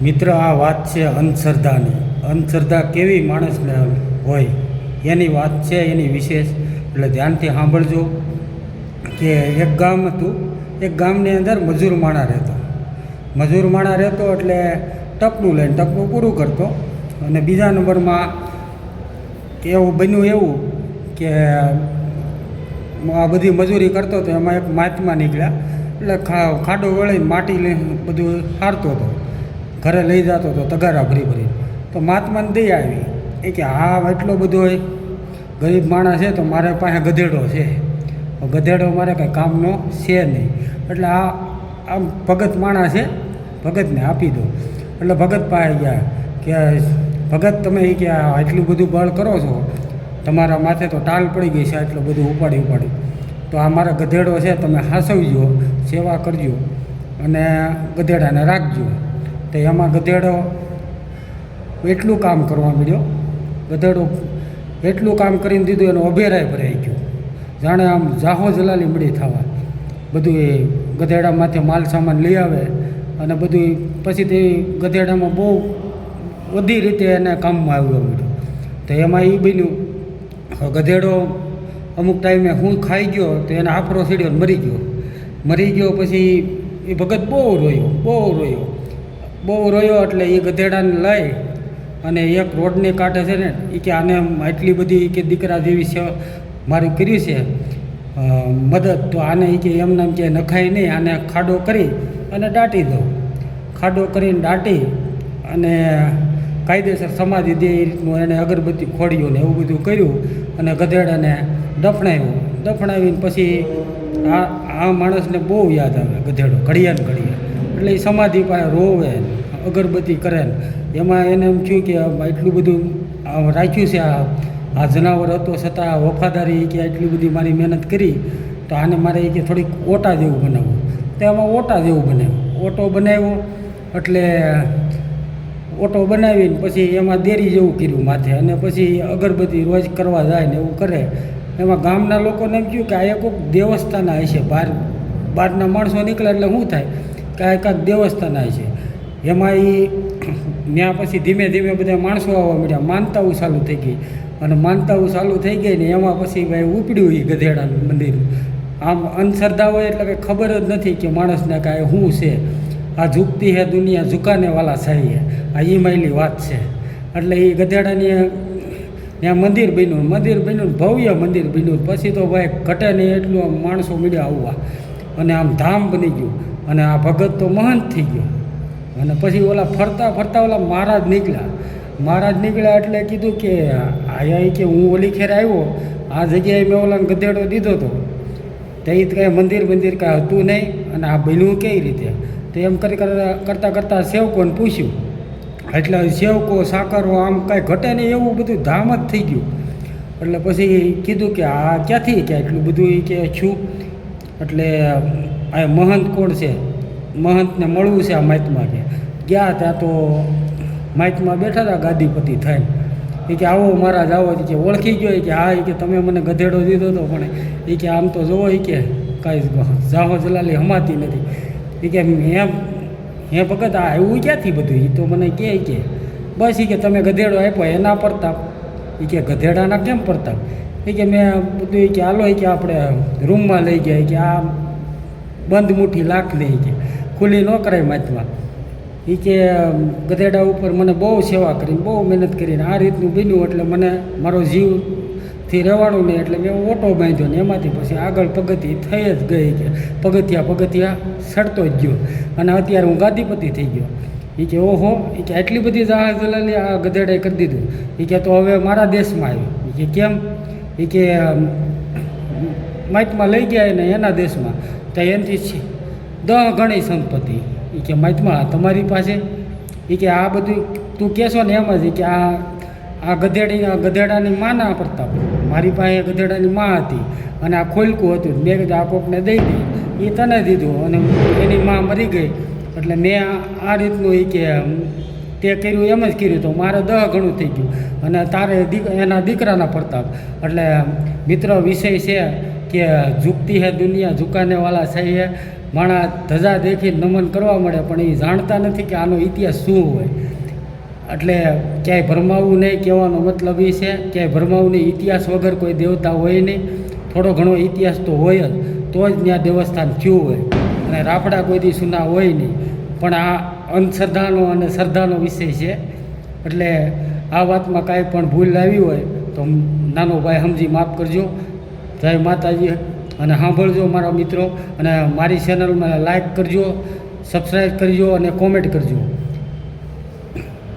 મિત્ર, આ વાત છે અંધશ્રદ્ધાની. અંધશ્રદ્ધા કેવી માણસને હોય? એની વાત છે, એની વિશેષ. એટલે ધ્યાનથી સાંભળજો કે એક ગામ હતું, એક ગામની અંદર મજૂર માણા રહેતો. મજૂર માણા રહેતો એટલે ટપનું લઈને ટપનું પૂરું કરતો. અને બીજા નંબરમાં એવું બન્યું એવું કે આ બધી મજૂરી કરતો હતો એમાં એક મહાત્મા નીકળ્યા. એટલે ખાડો વળીને માટી લઈને બધું હારતો હતો. ઘરે લઈ જતો હતો તગારા ભરી ભરી. તો માતમાને દઈ આવી. એ કે, હા, એટલો બધો ગરીબ માણસ છે તો મારે પાસે ગધેડો છે. ગધેડો મારે કંઈ કામનો છે નહીં. એટલે આ, આમ ભગત માણસ છે, ભગતને આપી દો. એટલે ભગત પાસે ગયા કે, ભગત, તમે એ કે આટલું બધું બળ કરો છો. તમારા માથે તો ટાલ પડી ગઈ છે, આટલું બધું ઉપાડી ઉપાડી. તો આ મારા ગધેડો છે, તમે હાસવજો, સેવા કરજો અને ગધેડાને રાખજો. તો એમાં ગધેડો એટલું કામ કરવા મળ્યો ગધેડો એટલું કામ કરીને દીધું, એનો અભેરાય ભરાઈ ગયો. જાણે આમ જાહો જલાલી મળી થવા. બધું એ ગધેડામાંથી માલ સામાન લઈ આવે અને બધું પછી તે ગધેડામાં બહુ બધી રીતે એને કામમાં આવ્યો મળ્યો તો એમાં એ બન્યું ગધેડો અમુક ટાઈમે હું ખાઈ ગયો તો એને આફરો સીડ્યો મરી ગયો. મરી ગયો પછી એ ભગત બહુ રોયો બહુ રોયો. બહુ રોયો એટલે એ ગધેડાને લઈ અને એક રોડને કાંઠે છે ને એ કે આને આટલી બધી કે દીકરા જેવી છે મારું કર્યું છે મદદ, તો આને એ કે એમ કે નખાય નહીં, આને ખાડો કરી અને દાટી દઉં ખાડો કરીને દાટી અને કાયદેસર સમાધિ દે એ રીતનું એણે અગરબત્તી ખોડ્યું ને એવું બધું કર્યું અને ગધેડાને દફણાવ્યું દફણાવીને પછી આ આ માણસને બહુ યાદ આવે ગધેડો ઘડિયાને ઘડિયા એટલે એ સમાધિ પાસે રોવે, અગરબત્તી કરે. એમાં એને એમ થયું કે એટલું બધું રાખ્યું છે, આ આ જનાવર હતો, છતાં વફાદારી કે આટલી બધી મારી મહેનત કરી, તો આને મારે કે થોડીક ઓટા જેવું બનાવવું. તો એમાં ઓટા જેવું બનાવ્યું. ઓટો બનાવ્યો, એટલે ઓટો બનાવીને પછી એમાં દેરી જેવું કર્યું માથે. અને પછી અગરબત્તી રોજ કરવા જાય ને એવું કરે. એમાં ગામના લોકોને એમ કહ્યું કે આ એક દેવસ્થાન હશે બહાર બહારના માણસો નીકળે એટલે શું થાય? કે આ એકાદ દેવસ્થાન છે. એમાં એ ત્યાં પછી ધીમે ધીમે બધા માણસો આવવા મળ્યા માનતાઓ ચાલુ થઈ ગઈ. અને માનતાઓ ચાલુ થઈ ગઈ ને એમાં પછી ભાઈ ઉપડ્યું એ ગધેડાનું મંદિર. આમ અંધશ્રદ્ધા હોય એટલે કંઈ ખબર જ નથી કે માણસને કાંઈ શું છે. આ ઝૂકતી હે દુનિયા, ઝુકાને વાલા હે. આ એ માયલી વાત છે. એટલે એ ગધેડાની ત્યાં મંદિર બન્યું. મંદિર બન્યું ભવ્ય મંદિર બન્યું. પછી તો ભાઈ ઘટે નહીં એટલું આમ માણસો મળ્યા આવવા. અને આમ ધામ બની ગયું. અને આ ભગત તો મહંત થઈ ગયો. અને પછી ઓલા ફરતા ફરતા ઓલા મહારાજ નીકળ્યા. મહારાજ નીકળ્યા એટલે કીધું કે આયા કે હું ઓલી ખેર આવ્યો. આ જગ્યાએ મેં ઓલાને ગધેડો દીધો હતો એ કાંઈ મંદિર મંદિર કાંઈ હતું નહીં. અને આ બન્યું કઈ રીતે? તો એમ કરી કરતા કરતાં સેવકોને પૂછ્યું. એટલે સેવકો સાકરો આમ કાંઈ ઘટે નહીં એવું બધું ધામ જ થઈ ગયું. એટલે પછી કીધું કે આ ક્યાંથી કે એટલું બધું કે છું? એટલે આ મહંત કોણ છે? મહંતને મળવું છે આ માહિતમાં કે? ગયા ત્યાં તો માહિતમાં બેઠા હતા ગાદીપતિ થઈને. એ કે, આવો મહારાજ, આવો. કે, ઓળખી ગયો. કે, હા. એ કે, તમે મને ગધેડો દીધો હતો પણ. એ કે, આમ તો જોવો. એ કે, કાંઈ જાહો જલાલી, હમાતી નથી. એ કે મેં હે ભગત આ એવું ક્યાંથી બધું? એ તો મને કહે કે, બસ એ કે, તમે ગધેડો આપ્યો, એના પડતા એ કે, ગધેડાના કેમ પડતા એ કે, મેં બધું એ કે, હાલો એ કે, આપણે રૂમમાં લઈ ગયા. કે આ બંધ મુઠ્ઠી લાખ લે કે ખુલ્લી ન કરાય માથમાં. એ કે ગધેડા ઉપર મને બહુ સેવા કરીને, બહુ મહેનત કરીને આ રીતનું બન્યું એટલે મને મારો જીવથી રહેવાનું નહીં, એટલે મેં ઓટો બાંધ્યો ને એમાંથી પછી આગળ પગથી થઈ જ ગઈ કે પગથિયા પગથિયા સડતો જ ગયો. અને અત્યારે હું ગાદીપતિ થઈ ગયો. એ કે, ઓહો એ કે આટલી બધી જહાજ દલાલી આ ગધેડાએ કરી દીધું. એ કે, તો હવે મારા દેશમાં આવ્યું. એ કે, કેમ? એ કે માઇકમાં લઈ ગયા ને એના દેશમાં. તો એનાથી છે. દહ ગણી સંપત્તિ. એ કે મહાત્મા તમારી પાસે. એ કે આ બધું તું કહેશો ને એમ જ કે આ આ ગધેડી ગધેડાની માના પ્રતાપ મારી પાસે ગધેડાની માં હતી અને આ ખોલકું હતું. મેં કીધું આ કોકને દઈ દે. એ તને દીધું અને એની માં મરી ગઈ. એટલે મેં આ રીતનું એ કે તે કર્યું એમ જ કર્યું તો મારે દહ ઘણું થઈ ગયું. અને તારે એના દીકરાના પ્રતાપ એટલે મિત્ર વિષય છે કે ઝૂકતી હે દુનિયા, ઝુકાને વાલા છે માણા ધજા દેખી નમન કરવા મળે, પણ એ જાણતા નથી કે આનો ઇતિહાસ શું હોય. એટલે ક્યાંય ભરમાવું નહીં કહેવાનો મતલબ એ છે. ક્યાંય ભરમાવું નહીં ઇતિહાસ વગર કોઈ દેવતા હોય નહીં. થોડો ઘણો ઇતિહાસ તો હોય જ, તો જ ત્યાં દેવસ્થાન થયું હોય. અને રાફડા કોઈ દી સુના હોય નહીં. પણ આ અંધશ્રદ્ધાનો અને શ્રદ્ધાનો વિષય છે. એટલે આ વાતમાં કાંઈ પણ ભૂલ આવી હોય, તો નાનો ભાઈ સમજી માફ કરજો. જય માતાજી. અને સાંભળજો મારા મિત્રો, અને મારી ચેનલમાં લાઈક કરજો સબસ્ક્રાઈબ કરજો અને કોમેન્ટ કરજો.